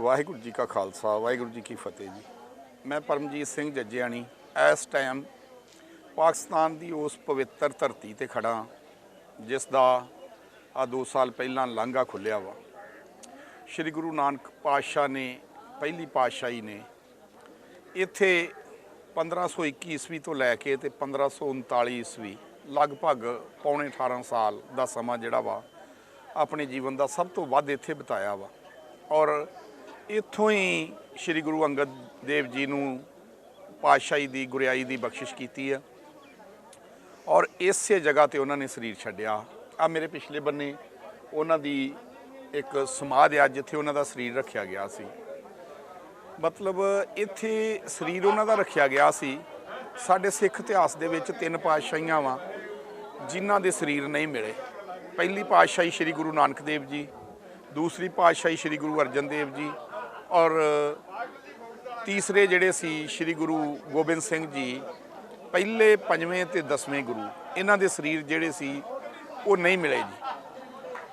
ਵਾਹਿਗੁਰੂ ਜੀ ਕਾ ਖਾਲਸਾ, ਵਾਹਿਗੁਰੂ ਜੀ ਕੀ ਫਤਿਹ ਜੀ। ਮੈਂ ਪਰਮਜੀਤ ਸਿੰਘ ਜੱਜਿਆਣੀ, ਇਸ ਟਾਈਮ ਪਾਕਿਸਤਾਨ ਦੀ ਉਸ ਪਵਿੱਤਰ ਧਰਤੀ ਤੇ ਖੜਾ ਜਿਸ ਦਾ ਆ 2 ਸਾਲ ਪਹਿਲਾਂ ਲਾਂਘਾ ਖੁੱਲਿਆ ਵਾ। ਸ੍ਰੀ ਗੁਰੂ ਨਾਨਕ ਪਾਤਸ਼ਾਹ ਨੇ, ਪਹਿਲੀ ਪਾਤਸ਼ਾਹੀ ਨੇ, ਇੱਥੇ 1521 ਈਸਵੀ ਤੋਂ ਲੈ ਕੇ ਤੇ 1539 ਈਸਵੀ, ਲਗਭਗ ਪੌਣੇ 18 ਸਾਲ ਦਾ ਸਮਾਂ ਜਿਹੜਾ ਵਾ, ਆਪਣੇ ਜੀਵਨ ਦਾ ਸਭ ਤੋਂ ਵੱਧ ਇੱਥੇ ਬਿਤਾਇਆ ਵਾ। ਔਰ ਇੱਥੋਂ ਹੀ ਸ੍ਰੀ ਗੁਰੂ ਅੰਗਦ ਦੇਵ ਜੀ ਨੂੰ ਪਾਤਸ਼ਾਹੀ ਦੀ, ਗੁਰਿਆਈ ਦੀ ਬਖਸ਼ਿਸ਼ ਕੀਤੀ ਆ। ਔਰ ਇਸੇ ਜਗ੍ਹਾ ਤੇ ਉਹਨਾਂ ਨੇ ਸਰੀਰ ਛੱਡਿਆ। ਆ ਮੇਰੇ ਪਿਛਲੇ ਬੰਨੇ ਉਹਨਾਂ ਦੀ ਇੱਕ ਸਮਾਧ ਆ, ਜਿੱਥੇ ਉਹਨਾਂ ਦਾ ਸਰੀਰ ਰੱਖਿਆ ਗਿਆ ਸੀ। ਮਤਲਬ ਇੱਥੇ ਸਰੀਰ ਉਹਨਾਂ ਦਾ ਰੱਖਿਆ ਗਿਆ ਸੀ। ਸਾਡੇ ਸਿੱਖ ਇਤਿਹਾਸ ਦੇ ਵਿੱਚ ਤਿੰਨ ਪਾਤਸ਼ਾਹੀਆਂ ਵਾਂ, ਜਿਨ੍ਹਾਂ ਦੇ ਸਰੀਰ ਨਹੀਂ ਮਿਲੇ। ਪਹਿਲੀ ਪਾਤਸ਼ਾਹੀ ਸ੍ਰੀ ਗੁਰੂ ਨਾਨਕ ਦੇਵ ਜੀ, ਦੂਸਰੀ ਪਾਤਸ਼ਾਹੀ ਸ੍ਰੀ ਗੁਰੂ ਅਰਜਨ ਦੇਵ ਜੀ ਔਰ ਤੀਸਰੇ ਜਿਹੜੇ ਸੀ ਸ੍ਰੀ ਗੁਰੂ ਗੋਬਿੰਦ ਸਿੰਘ ਜੀ, ਪਹਿਲੇ ਪੰਜਵੇਂ ਤੇ ਦਸਵੇਂ ਗੁਰੂ, ਇਹਨਾਂ ਦੇ ਸਰੀਰ ਜਿਹੜੇ ਸੀ, ਉਹ ਨਹੀਂ ਮਿਲੇ ਜੀ।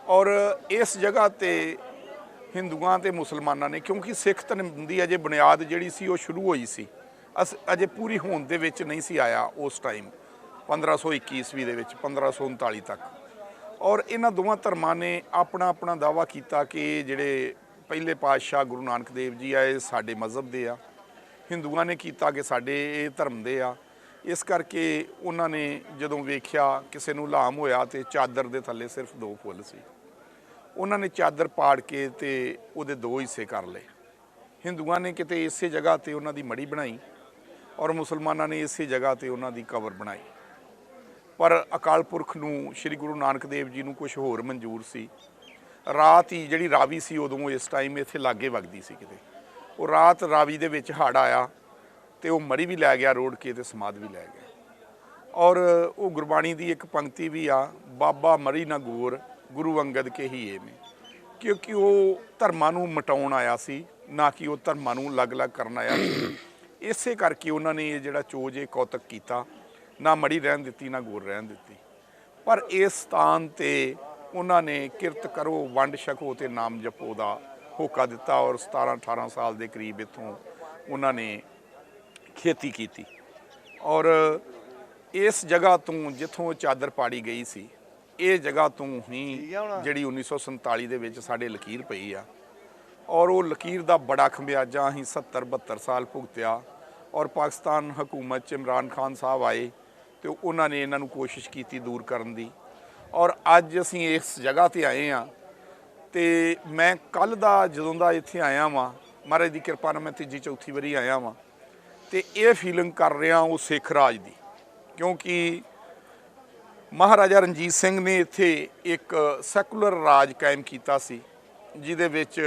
ਔਰ ਇਸ ਜਗ੍ਹਾ ਤੇ ਹਿੰਦੂਆਂ ਤੇ ਮੁਸਲਮਾਨਾਂ ਨੇ, ਕਿਉਂਕਿ ਸਿੱਖ ਧਰਮ ਦੀ ਅਜੇ ਬੁਨਿਆਦ ਜਿਹੜੀ ਸੀ, ਉਹ ਸ਼ੁਰੂ ਹੋਈ ਸੀ। ਅਸ, ਅਜੇ ਪੂਰੀ ਹੋਣ ਦੇ ਵਿੱਚ ਨਹੀਂ ਸੀ ਆਇਆ ਉਸ ਟਾਈਮ 1521 ਈਸਵੀ ਦੇ ਵਿੱਚ 1539 ਤੱਕ। ਔਰ ਇਹਨਾਂ ਦੋਵਾਂ ਧਰਮਾਂ ਨੇ ਆਪਣਾ ਆਪਣਾ ਦਾਵਾ ਕੀਤਾ ਕਿ ਜਿਹੜੇ ਪਹਿਲੇ ਪਾਤਸ਼ਾਹ ਗੁਰੂ ਨਾਨਕ ਦੇਵ ਜੀ ਆ ਇਹ ਸਾਡੇ ਮਜ਼ਹਬ ਦੇ ਆ। ਹਿੰਦੂਆਂ ਨੇ ਕੀਤਾ ਕਿ ਸਾਡੇ ਇਹ ਧਰਮ ਦੇ ਆ। ਇਸ ਕਰਕੇ ਉਹਨਾਂ ਨੇ ਜਦੋਂ ਵੇਖਿਆ ਕਿਸੇ ਨੂੰ ਲਾਮ ਹੋਇਆ ਤੇ ਚਾਦਰ ਦੇ ਥੱਲੇ ਸਿਰਫ ਦੋ ਫੁੱਲ ਸੀ। ਉਹਨਾਂ ਨੇ ਚਾਦਰ ਪਾੜ ਕੇ ਤੇ ਉਹਦੇ ਦੋ ਹਿੱਸੇ ਕਰ ਲਏ। ਹਿੰਦੂਆਂ ਨੇ ਕਿਤੇ ਇਸੇ ਜਗ੍ਹਾ ਤੇ ਉਹਨਾਂ ਦੀ ਮੜੀ ਬਣਾਈ ਔਰ ਮੁਸਲਮਾਨਾਂ ਨੇ ਇਸੇ ਜਗ੍ਹਾ ਤੇ ਉਹਨਾਂ ਦੀ ਕਬਰ ਬਣਾਈ। ਪਰ ਅਕਾਲ ਪੁਰਖ ਨੂੰ, ਸ੍ਰੀ ਗੁਰੂ ਨਾਨਕ ਦੇਵ ਜੀ ਨੂੰ ਕੁਝ ਹੋਰ ਮਨਜ਼ੂਰ ਸੀ। ਰਾਤ ਹੀ ਜਿਹੜੀ ਰਾਵੀ ਸੀ ਉਦੋਂ ਇਸ ਟਾਈਮ ਇੱਥੇ ਲਾਗੇ ਵਗਦੀ ਸੀ ਕਿਤੇ। ਉਹ ਰਾਤ ਰਾਵੀ ਦੇ ਵਿੱਚ ਹੜ ਆਇਆ ਤੇ ਉਹ ਮਰੀ ਵੀ ਲੈ ਗਿਆ ਰੋੜ ਕੇ ਤੇ ਸਮਾਧ ਵੀ ਲੈ ਗਿਆ। ਔਰ ਉਹ ਗੁਰਬਾਣੀ ਦੀ ਇੱਕ ਪੰਕਤੀ ਵੀ ਆ, ਬਾਬਾ ਮਰੀ ਨਾ ਗੋਰ, ਗੁਰੂ ਅੰਗਦ ਕੇ ਹੀ ਏ ਮੇ ਕਿਉਂਕਿ ਉਹ ਧਰਮਾਂ ਨੂੰ ਮਟਾਉਣ ਆਇਆ ਸੀ, ਨਾ ਕਿ ਉਹ ਧਰਮਾਂ ਨੂੰ ਅਲੱਗ-ਅਲੱਗ ਕਰਨ ਆਇਆ ਸੀ। ਇਸੇ ਕਰਕੇ ਉਹਨਾਂ ਨੇ ਇਹ ਜਿਹੜਾ ਚੋਜ ਇਹ ਕੌਤਕ ਕੀਤਾ, ਨਾ ਮੜੀ ਰਹਿਣ ਦਿੱਤੀ, ਨਾ ਗੋਰ ਰਹਿਣ ਦਿੱਤੀ। ਪਰ ਇਸ ਸਥਾਨ ਤੇ ਉਹਨਾਂ ਨੇ ਕਿਰਤ ਕਰੋ ਵੰਡ ਛਕੋ ਤੇ ਨਾਮ ਜਪੋ ਦਾ ਹੋਕਾ ਦਿੱਤਾ ਔਰ 17 18 ਸਾਲ ਦੇ ਕਰੀਬ ਇੱਥੋਂ ਉਹਨਾਂ ਨੇ ਖੇਤੀ ਕੀਤੀ। ਔਰ ਇਸ ਜਗ੍ਹਾ ਤੋਂ ਜਿੱਥੋਂ ਚਾਦਰ ਪਾੜੀ ਗਈ ਸੀ ਇਹ ਜਗ੍ਹਾ ਤੋਂ ਹੀ ਜਿਹੜੀ 1947 ਦੇ ਵਿੱਚ ਸਾਡੇ ਲਕੀਰ ਪਈ ਆ। ਔਰ ਉਹ ਲਕੀਰ ਦਾ ਬੜਾ ਖੰਬਿਆਜਾ ਅਸੀਂ 70 72 ਸਾਲ ਭੁਗਤਿਆ। ਔਰ ਪਾਕਿਸਤਾਨ ਹਕੂਮਤ ਚ ਇਮਰਾਨ ਖਾਨ ਸਾਹਿਬ ਆਏ ਤੇ ਉਹਨਾਂ ਨੇ ਇਹਨਾਂ ਨੂੰ ਕੋਸ਼ਿਸ਼ ਕੀਤੀ ਦੂਰ ਕਰਨ ਦੀ। ਔਰ ਅੱਜ ਅਸੀਂ ਇਸ ਜਗ੍ਹਾ ਤੇ ਆਏ ਆ ਤੇ ਮੈਂ ਕੱਲ ਦਾ ਜਦੋਂ ਦਾ ਇੱਥੇ ਆਇਆ ਵਾਂ, ਮਹਾਰਾਜ ਦੀ ਕਿਰਪਾ ਨਾਲ ਮੈਂ ਤੀਜੀ ਚੌਥੀ ਵਾਰੀ ਆਇਆ ਵਾਂ ਤੇ ਇਹ ਫੀਲਿੰਗ ਕਰ ਰਿਹਾ ਉਹ ਸਿੱਖ ਰਾਜ ਦੀ। ਕਿਉਂਕਿ ਮਹਾਰਾਜਾ ਰਣਜੀਤ ਸਿੰਘ ਨੇ ਇੱਥੇ ਇੱਕ ਸੈਕੂਲਰ ਰਾਜ ਕਾਇਮ ਕੀਤਾ ਸੀ, ਜਿਹਦੇ ਵਿੱਚ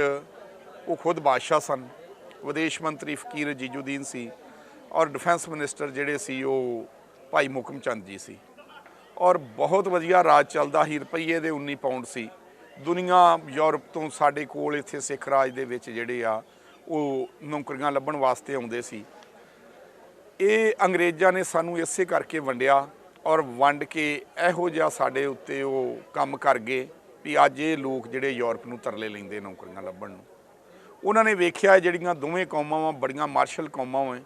ਉਹ ਖੁਦ ਬਾਦਸ਼ਾਹ ਸਨ, ਵਿਦੇਸ਼ ਮੰਤਰੀ ਫਕੀਰ ਜੀਜੂਦੀਨ ਸੀ ਔਰ ਡਿਫੈਂਸ ਮਿਨਿਸਟਰ ਜਿਹੜੇ ਸੀ ਉਹ ਭਾਈ ਮੁਕਮ ਚੰਦ ਜੀ ਸੀ। ਔਰ ਬਹੁਤ ਵਧੀਆ ਰਾਜ ਚੱਲਦਾ ਸੀ, ਰੁਪਈਏ ਦੇ 19 ਪਾਉਂਡ ਸੀ। ਦੁਨੀਆ ਯੂਰਪ ਤੋਂ ਸਾਡੇ ਕੋਲ ਇੱਥੇ ਸਿੱਖ ਰਾਜ ਦੇ ਵਿੱਚ ਜਿਹੜੇ ਆ, ਉਹ ਨੌਕਰੀਆਂ ਲੱਭਣ ਵਾਸਤੇ ਆਉਂਦੇ ਸੀ। ਇਹ ਅੰਗਰੇਜ਼ਾਂ ਨੇ ਸਾਨੂੰ ਇਸੇ ਕਰਕੇ ਵੰਡਿਆ ਔਰ ਵੰਡ ਕੇ ਇਹੋ ਜਿਹਾ ਸਾਡੇ ਉੱਤੇ ਉਹ ਕੰਮ ਕਰ ਗਏ ਵੀ ਅੱਜ ਇਹ ਲੋਕ ਜਿਹੜੇ ਯੂਰਪ ਨੂੰ ਤਰਲੇ ਲੈਂਦੇ ਨੌਕਰੀਆਂ ਲੱਭਣ ਨੂੰ। ਉਹਨਾਂ ਨੇ ਵੇਖਿਆ ਜਿਹੜੀਆਂ ਦੋਵੇਂ ਕੌਮਾਂ ਵਾਂ, ਬੜੀਆਂ ਮਾਰਸ਼ਲ ਕੌਮਾਂ ਵਾਂ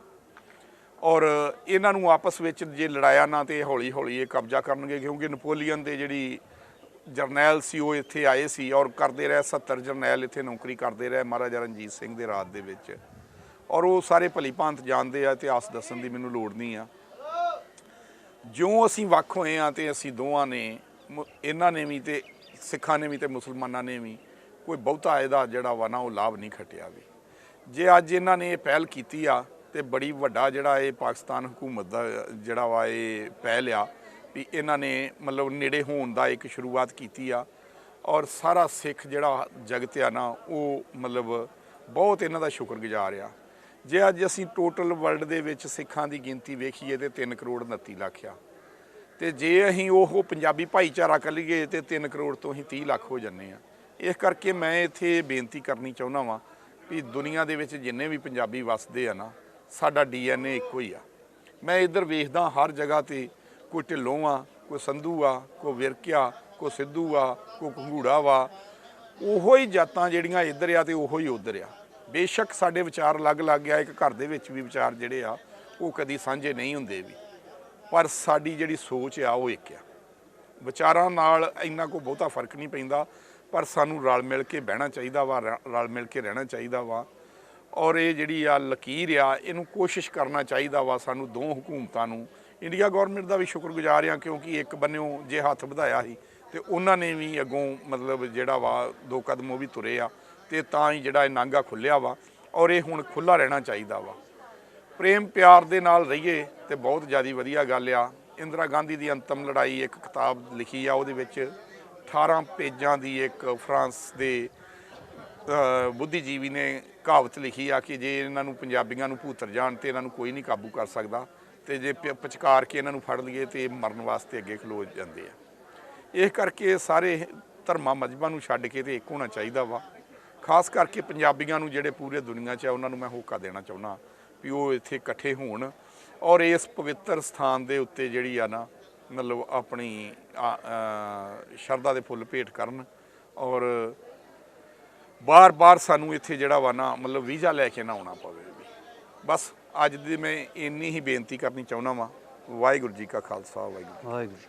ਔਰ ਇਹਨਾਂ ਨੂੰ ਆਪਸ ਵਿੱਚ ਜੇ ਲੜਾਇਆ ਨਾ ਤੇ ਹੌਲੀ ਹੌਲੀ ਇਹ ਕਬਜ਼ਾ ਕਰਨਗੇ, ਕਿਉਂਕਿ ਨਪੋਲੀਅਨ ਦੇ ਜਿਹੜੀ ਜਰਨੈਲ ਸੀ, ਉਹ ਇੱਥੇ ਆਏ ਸੀ ਔਰ ਕਰਦੇ ਰਹੇ 70 ਜਰਨੈਲ ਇੱਥੇ ਨੌਕਰੀ ਕਰਦੇ ਰਹੇ ਮਹਾਰਾਜਾ ਰਣਜੀਤ ਸਿੰਘ ਦੇ ਰਾਜ ਦੇ ਵਿੱਚ। ਔਰ ਉਹ ਸਾਰੇ ਭਲੀ ਭਾਂਤ ਜਾਣਦੇ ਆ, ਇਤਿਹਾਸ ਦੱਸਣ ਦੀ ਮੈਨੂੰ ਲੋੜ ਨਹੀਂ ਆ। ਜਿਉਂ ਅਸੀਂ ਵੱਖ ਹੋਏ ਆ ਤੇ ਅਸੀਂ ਦੋਵਾਂ ਨੇ, ਮੁ- ਇਹਨਾਂ ਨੇ ਵੀ ਤੇ ਸਿੱਖਾਂ ਨੇ ਵੀ ਤੇ ਮੁਸਲਮਾਨਾਂ ਨੇ ਵੀ ਕੋਈ ਬਹੁਤਾ ਇਹਦਾ ਜਿਹੜਾ ਵਾ ਨਾ ਉਹ ਲਾਭ ਨਹੀਂ ਖਟਿਆ ਵੀ। ਜੇ ਅੱਜ ਇਹਨਾਂ ਨੇ ਇਹ ਪਹਿਲ ਕੀਤੀ ਆ ਤੇ ਬੜੀ ਵੱਡਾ ਜਿਹੜਾ ਇਹ ਪਾਕਿਸਤਾਨ ਹਕੂਮਤ ਦਾ, ਜਿਹੜਾ ਵਾ ਇਹ ਪਹਿਲ ਆ ਵੀ ਇਹਨਾਂ ਨੇ ਮਤਲਬ ਨੇੜੇ ਹੋਣ ਦਾ ਇੱਕ ਸ਼ੁਰੂਆਤ ਕੀਤੀ ਆ। ਔਰ ਸਾਰਾ ਸਿੱਖ ਜਿਹੜਾ ਜਗਤ ਆ ਨਾ, ਉਹ ਮਤਲਬ ਬਹੁਤ ਇਹਨਾਂ ਦਾ ਸ਼ੁਕਰਗੁਜ਼ਾਰ ਆ। ਜੇ ਅੱਜ ਅਸੀਂ ਟੋਟਲ ਵਰਲਡ ਦੇ ਵਿੱਚ ਸਿੱਖਾਂ ਦੀ ਗਿਣਤੀ ਵੇਖੀਏ ਤੇ 3 ਕਰੋੜ 29 ਲੱਖ ਆ। ਤੇ ਜੇ ਅਸੀਂ ਉਹ ਪੰਜਾਬੀ ਭਾਈਚਾਰਾ ਕਰ ਲਈਏ ਤੇ 3 ਕਰੋੜ ਤੋਂ ਹੀ 30 ਲੱਖ ਹੋ ਜੰਨੇ ਆ। ਇਸ ਕਰਕੇ ਮੈਂ ਇੱਥੇ ਬੇਨਤੀ ਕਰਨੀ ਚਾਹੁੰਦਾ ਵਾਂ ਵੀ ਦੁਨੀਆ ਦੇ ਵਿੱਚ ਜਿੰਨੇ ਵੀ ਪੰਜਾਬੀ ਵੱਸਦੇ ਆ ਨਾ ਸਾਡਾ ਡੀਐਨਏ ਇੱਕੋ ਹੀ ਆ। ਮੈਂ ਇੱਧਰ ਵੇਖਦਾ ਹਰ ਜਗ੍ਹਾ ਤੇ ਕੋਈ ਢਿੱਲੋਂ ਆ, ਕੋਈ ਸੰਧੂ ਆ, ਕੋਈ ਵਿਰਕਿਆ, ਕੋਈ ਸਿੱਧੂ ਆ, ਕੋਈ ਘੰਗੂੜਾ ਵਾ। ਉਹੋ ਹੀ ਜਾਤਾਂ ਜਿਹੜੀਆਂ ਇੱਧਰ ਆ ਤੇ ਉਹੋ ਹੀ ਉੱਧਰ ਆ। ਬੇਸ਼ੱਕ ਸਾਡੇ ਵਿਚਾਰ ਅਲੱਗ-ਅਲੱਗ ਆ ਇੱਕ ਘਰ ਦੇ ਵਿੱਚ ਵੀ ਵਿਚਾਰ ਜਿਹੜੇ ਆ, ਉਹ ਕਦੀ ਸਾਂਝੇ ਨਹੀਂ ਹੁੰਦੇ ਵੀ। ਪਰ ਸਾਡੀ ਜਿਹੜੀ ਸੋਚ ਆ, ਉਹ ਇੱਕ ਆ। ਵਿਚਾਰਾਂ ਨਾਲ ਇੰਨਾ ਕੋ ਬਹੁਤਾ ਫ਼ਰਕ ਨਹੀਂ ਪੈਂਦਾ, ਪਰ ਸਾਨੂੰ ਰਲ ਮਿਲ ਕੇ ਬਹਿਣਾ ਚਾਹੀਦਾ ਵਾ ਰਲ ਮਿਲ ਕੇ ਰਹਿਣਾ ਚਾਹੀਦਾ ਵਾ। ਔਰ ਇਹ ਜਿਹੜੀ ਆ ਲਕੀਰ ਆ, ਇਹਨੂੰ ਕੋਸ਼ਿਸ਼ ਕਰਨਾ ਚਾਹੀਦਾ ਵਾ ਸਾਨੂੰ ਦੋ ਹਕੂਮਤਾਂ ਨੂੰ। ਇੰਡੀਆ ਗਵਰਨਮੈਂਟ ਦਾ ਵੀ ਸ਼ੁਕਰਗੁਜ਼ਾਰ ਆ ਕਿਉਂਕਿ ਇੱਕ ਬੰਨਿਓ ਜੇ ਹੱਥ ਵਧਾਇਆ ਸੀ ਤੇ ਉਹਨਾਂ ਨੇ ਵੀ ਅੱਗੋਂ ਮਤਲਬ ਜਿਹੜਾ ਵਾ ਦੋ ਕਦਮ ਉਹ ਵੀ ਤੁਰੇ ਆ ਤੇ ਤਾਂ ਹੀ ਜਿਹੜਾ ਇਹ ਨਾਂਗਾ ਖੁੱਲਿਆ ਵਾ ਔਰ ਇਹ ਹੁਣ ਖੁੱਲਾ ਰਹਿਣਾ ਚਾਹੀਦਾ ਵਾ। ਪ੍ਰੇਮ ਪਿਆਰ ਦੇ ਨਾਲ ਰਹੀਏ ਤੇ ਬਹੁਤ ਜ਼ਿਆਦਾ ਵਧੀਆ ਗੱਲ ਆ। ਇੰਦਰਾ ਗਾਂਧੀ ਦੀ ਅੰਤਮ ਲੜਾਈ ਇੱਕ ਕਿਤਾਬ ਲਿਖੀ ਆ, ਉਹਦੇ ਵਿੱਚ 18 ਪੇਜਾਂ ਦੀ ਇੱਕ ਫਰਾਂਸ ਦੇ ਬੁੱਧੀਜੀਵੀ ਨੇ ਕਹਾਵਤ ਲਿਖੀ ਆ ਕਿ ਜੇ ਇਹਨਾਂ ਨੂੰ ਪੰਜਾਬੀਆਂ ਨੂੰ ਭੂਤਰ ਜਾਣ ਤੇ ਇਹਨਾਂ ਨੂੰ ਕੋਈ ਨਹੀਂ ਕਾਬੂ ਕਰ ਸਕਦਾ, ਤੇ ਜੇ ਪਚਕਾਰ ਕੇ ਇਹਨਾਂ ਨੂੰ ਫੜ ਲਈਏ ਤੇ ਇਹ ਮਰਨ ਵਾਸਤੇ ਅੱਗੇ ਖਲੋ ਜਾਂਦੇ ਆ। ਇਹ ਕਰਕੇ ਸਾਰੇ ਧਰਮਾਂ ਮਜਬਾਂ ਨੂੰ ਛੱਡ ਕੇ ਤੇ ਇੱਕ ਹੋਣਾ ਚਾਹੀਦਾ ਵਾ। ਖਾਸ ਕਰਕੇ ਪੰਜਾਬੀਆਂ ਨੂੰ ਜਿਹੜੇ ਪੂਰੇ ਦੁਨੀਆ 'ਚ ਆ, ਉਹਨਾਂ ਨੂੰ ਮੈਂ ਹੋਕਾ ਦੇਣਾ ਚਾਹੁੰਦਾ ਵੀ ਉਹ ਇੱਥੇ ਇਕੱਠੇ ਹੋਣ ਔਰ ਇਸ ਪਵਿੱਤਰ ਸਥਾਨ ਦੇ ਉੱਤੇ ਜਿਹੜੀ ਆ ਨਾ, ਮਤਲਬ ਆਪਣੀ ਸ਼ਰਧਾ ਦੇ ਫੁੱਲ ਭੇਟ ਕਰਨ ਔਰ ਬਾਰ-ਬਾਰ ਸਾਨੂੰ ਇੱਥੇ ਜਿਹੜਾ ਵਾ ਨਾ, ਮਤਲਬ ਵੀਜ਼ਾ ਲੈ ਕੇ ਨਾ ਆਉਣਾ ਪਵੇ। ਬਸ ਅੱਜ ਦੀ ਮੈਂ ਇੰਨੀ ਹੀ ਬੇਨਤੀ ਕਰਨੀ ਚਾਹੁੰਦਾ ਵਾਂ। ਵਾਹਿਗੁਰੂ ਜੀ ਕਾ ਖਾਲਸਾ, ਵਾਹਿਗੁਰੂ ਵਾਹਿਗੁਰੂ ਜੀ